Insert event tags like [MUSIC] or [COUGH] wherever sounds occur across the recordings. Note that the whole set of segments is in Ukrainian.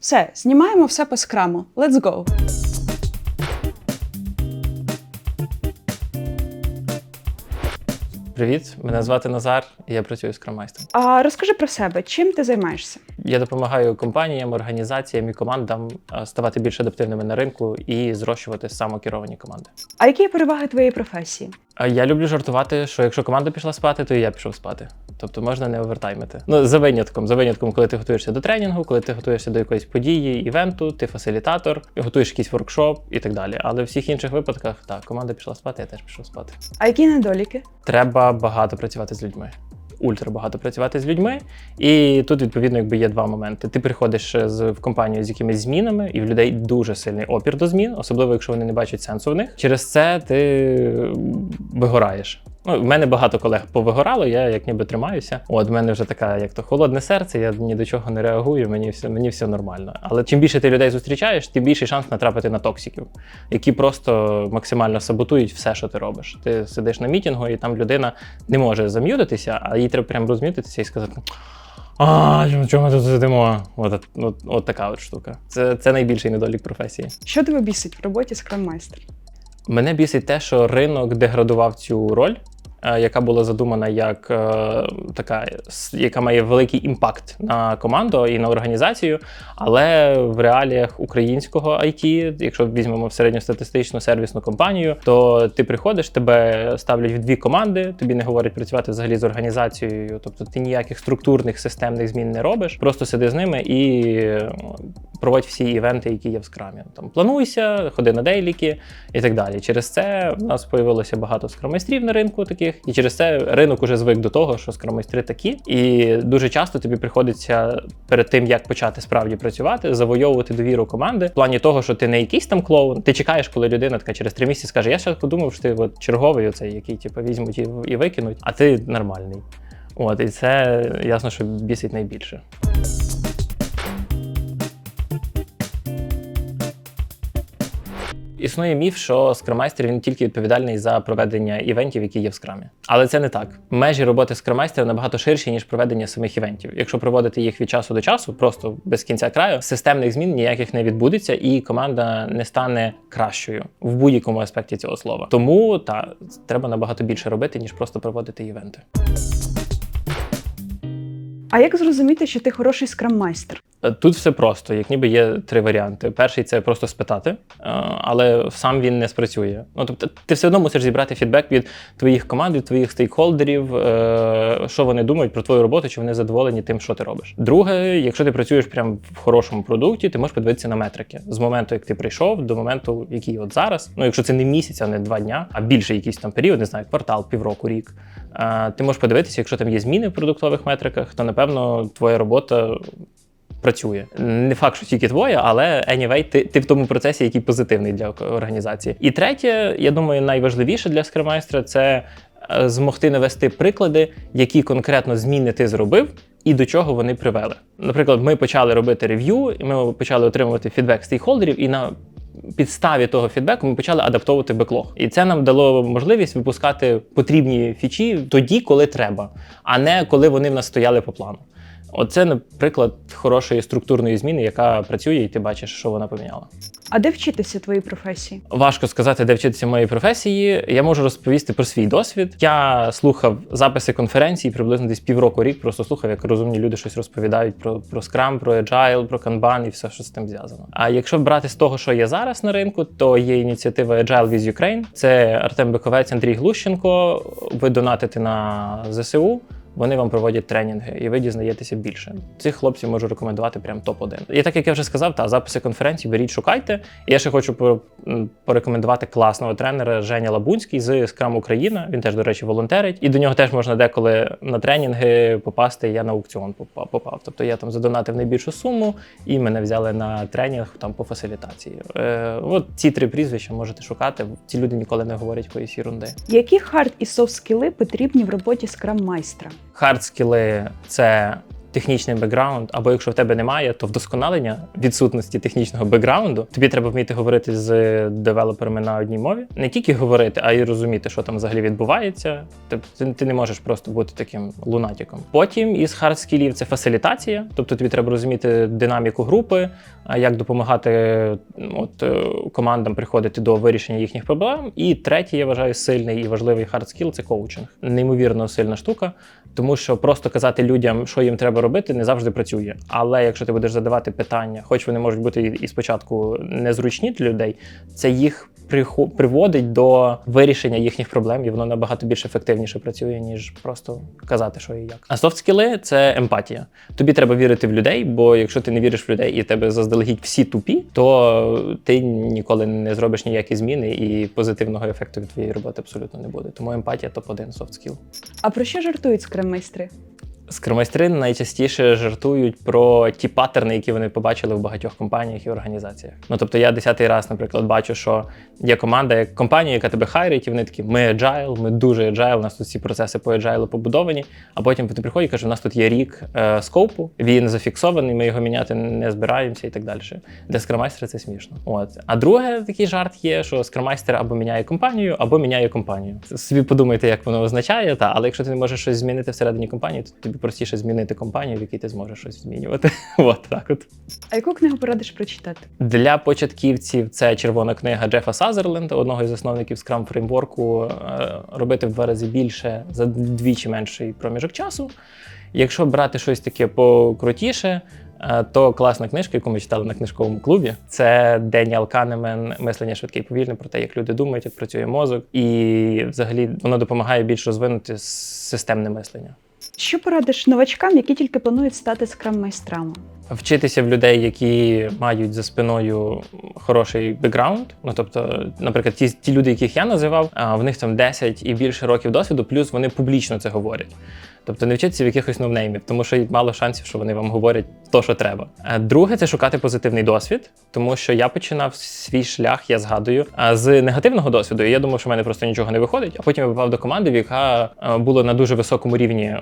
Все, знімаємо все по скраму. Let's go! Привіт, мене звати Назар, і я працюю з крамайстром. А розкажи про себе, чим ти займаєшся? Я допомагаю компаніям, організаціям і командам ставати більш адаптивними на ринку і зрощувати самокеровані команди. А які переваги твоєї професії? Я люблю жартувати, що якщо команда пішла спати, то і я пішов спати. Тобто можна не овертаймити. Ну за винятком, за винятком, коли ти готуєшся до тренінгу, коли ти готуєшся до якоїсь події, івенту, ти фасилітатор, готуєш якийсь воркшоп і так далі. Але в всіх інших випадках так, команда пішла спати, я теж пішов спати. А які недоліки? треба багато працювати з людьми. Ультра багато працювати з людьми, і тут відповідно якби є два моменти. Ти приходиш з в компанію з якимись змінами, і в людей дуже сильний опір до змін, особливо якщо вони не бачать сенсу в них. Через це ти вигораєш. Ну, в мене багато колег повигорало, я як ніби тримаюся. От в мене вже така, як то холодне серце, я ні до чого не реагую, мені все, мені все нормально. Але чим більше ти людей зустрічаєш, тим більший шанс натрапити на токсиків, які просто максимально саботують все, що ти робиш. Ти сидиш на мітінгу, і там людина не може зам'ютитися, а їй треба прям розм'ютитися і сказати. А, чому- ми тут сидимо? От, от, от така от штука. Це, це найбільший недолік професії. Що тебе бісить в роботі скроммайстер? Мене бісить те, що ринок деградував цю роль, яка була задумана як е, така, яка має великий імпакт на команду і на організацію. Але в реаліях українського IT, якщо візьмемо в середньостатистичну сервісну компанію, то ти приходиш, тебе ставлять в дві команди, тобі не говорять працювати взагалі з організацією, тобто ти ніяких структурних системних змін не робиш, просто сиди з ними і е, проводь всі івенти, які є в скрамі. Там плануйся, ходи на дейліки і так далі. Через це в нас появилося багато скромайстрів на ринку таких, і через це ринок уже звик до того, що скромайстри такі. І дуже часто тобі приходиться перед тим, як почати справді працювати, завойовувати довіру команди в плані того, що ти не якийсь там клоун. Ти чекаєш, коли людина така через три місяці скаже: Я ще подумав, що ти от черговий, оцей, який типу, візьмуть і, і викинуть, а ти нормальний. От і це ясно, що бісить найбільше. Існує міф, що скрамайстер він тільки відповідальний за проведення івентів, які є в скрамі. Але це не так. Межі роботи скрамайстера набагато ширші, ніж проведення самих івентів. Якщо проводити їх від часу до часу, просто без кінця краю, системних змін ніяких не відбудеться, і команда не стане кращою в будь-якому аспекті цього слова. Тому та треба набагато більше робити, ніж просто проводити івенти. А як зрозуміти, що ти хороший скроммайстер? Тут все просто, як ніби є три варіанти. Перший це просто спитати, е, але сам він не спрацює. Ну тобто, ти все одно мусиш зібрати фідбек від твоїх команд, від твоїх стейкхолдерів, е, що вони думають про твою роботу, чи вони задоволені тим, що ти робиш. Друге, якщо ти працюєш прямо в хорошому продукті, ти можеш подивитися на метрики з моменту, як ти прийшов, до моменту, який от зараз. Ну, якщо це не місяць, а не два дня, а більше якийсь там період, не знаю, квартал, півроку, рік. е, Ти можеш подивитися, якщо там є зміни в продуктових метриках, то напевно твоя робота працює. Не факт, що тільки твоя, але anyway, ти, ти в тому процесі, який позитивний для організації. І третє, я думаю, найважливіше для скрамайстра це е, змогти навести приклади, які конкретно зміни ти зробив. І до чого вони привели. Наприклад, ми почали робити рев'ю, ми почали отримувати фідбек стейкхолдерів, і на підставі того фідбеку ми почали адаптовувати беклог. І це нам дало можливість випускати потрібні фічі тоді, коли треба, а не коли вони в нас стояли по плану. Оце, наприклад, хорошої структурної зміни, яка працює, і ти бачиш, що вона поміняла. А де вчитися твоїй професії? Важко сказати, де вчитися моєї професії. Я можу розповісти про свій досвід. Я слухав записи конференцій приблизно десь півроку рік. Просто слухав, як розумні люди щось розповідають про, про Scrum, про Agile, про Kanban і все, що з тим зв'язано. А якщо брати з того, що є зараз на ринку, то є ініціатива Agile with Ukraine. Це Артем Биковець, Андрій Глущенко. Ви донатите на ЗСУ. Вони вам проводять тренінги, і ви дізнаєтеся більше. Цих хлопців можу рекомендувати прям топ-1. І так як я вже сказав, та записи конференцій беріть, шукайте. Я ще хочу по- порекомендувати класного тренера Женя Лабунський з Scrum Україна. Він теж, до речі, волонтерить. І до нього теж можна деколи на тренінги попасти. Я на аукціон попа- попав. Тобто я там задонатив найбільшу суму, і мене взяли на тренінг там по фасилітації. Е, от ці три прізвища можете шукати. Ці люди ніколи не говорять якоїсь ерунди. Які хард і софт скіли потрібні в роботі скроммайстра? Хард скіли це технічний бекграунд, або якщо в тебе немає, то вдосконалення відсутності технічного бекграунду. Тобі треба вміти говорити з девелоперами на одній мові. Не тільки говорити, а й розуміти, що там взагалі відбувається. Тобто ти, не можеш просто бути таким лунатиком. Потім із хард скілів це фасилітація, тобто тобі треба розуміти динаміку групи, як допомагати от, е, командам приходити до вирішення їхніх проблем. І третій, я вважаю, сильний і важливий хард скіл це коучинг. Неймовірно сильна штука, тому що просто казати людям, що їм треба робити, не завжди працює. Але якщо ти будеш задавати питання, хоч вони можуть бути і- спочатку незручні для людей, це їх приводить до вирішення їхніх проблем, і воно набагато більш ефективніше працює, ніж просто казати, що і як. А софт скіли це емпатія. Тобі треба вірити в людей, бо якщо ти не віриш в людей і тебе заздалегідь всі тупі, то ти ніколи не зробиш ніякі зміни, і позитивного ефекту від твоєї роботи абсолютно не буде. Тому емпатія топ 1 софт скіл. А про що жартують скрам-майстри? Скромайстри найчастіше жартують про ті паттерни, які вони побачили в багатьох компаніях і організаціях. Ну тобто, я десятий раз, наприклад, бачу, що є команда, як компанія, яка тебе хайрить, і вони такі: ми agile, ми дуже agile, у нас тут всі процеси по agile побудовані. А потім ти приходять і кажуть, у нас тут є рік е, скопу, він зафіксований, ми його міняти не збираємося і так далі. Для скромайстера це смішно. От. А друге, такий жарт є, що скромайстер або міняє компанію, або міняє компанію. Собі подумайте, як воно означає, та але якщо ти не можеш щось змінити всередині компанії, то тобі простіше змінити компанію, в якій ти зможеш щось змінювати. [LAUGHS] От так от. А яку книгу порадиш прочитати? Для початківців це червона книга Джефа Сазерленда, одного із засновників Scrum фреймворку, е, робити в два рази більше за двічі менший проміжок часу. Якщо брати щось таке покрутіше, е, то класна книжка, яку ми читали на книжковому клубі, це Деніел Канемен Мислення швидке і повільне про те, як люди думають, як працює мозок, і взагалі воно допомагає більш розвинути системне мислення. Що порадиш новачкам, які тільки планують стати скрам-майстрами? Вчитися в людей, які мають за спиною хороший бекграунд. Ну тобто, наприклад, ті, ті люди, яких я називав, в них там 10 і більше років досвіду, плюс вони публічно це говорять. Тобто не вчитися в якихось новнеймів, тому що мало шансів, що вони вам говорять то, що треба. Друге, це шукати позитивний досвід, тому що я починав свій шлях, я згадую, з негативного досвіду. І я думав, що в мене просто нічого не виходить. А потім я попав до команди, в яка була на дуже високому рівні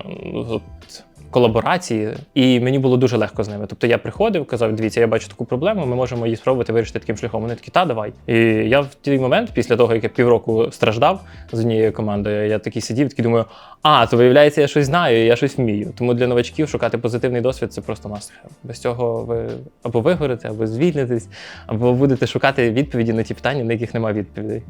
колаборації, і мені було дуже легко з ними. Тобто я приходив, казав, дивіться, я бачу таку проблему, ми можемо її спробувати вирішити таким шляхом. Вони такі, та давай. І я в той момент, після того, як я півроку страждав з однією командою, я такий сидів, такий думаю, а, то виявляється, я щось знаю, я щось вмію. Тому для новачків шукати позитивний досвід це просто must. Без цього ви або вигорите, або звільнитесь, або будете шукати відповіді на ті питання, на яких немає відповідей.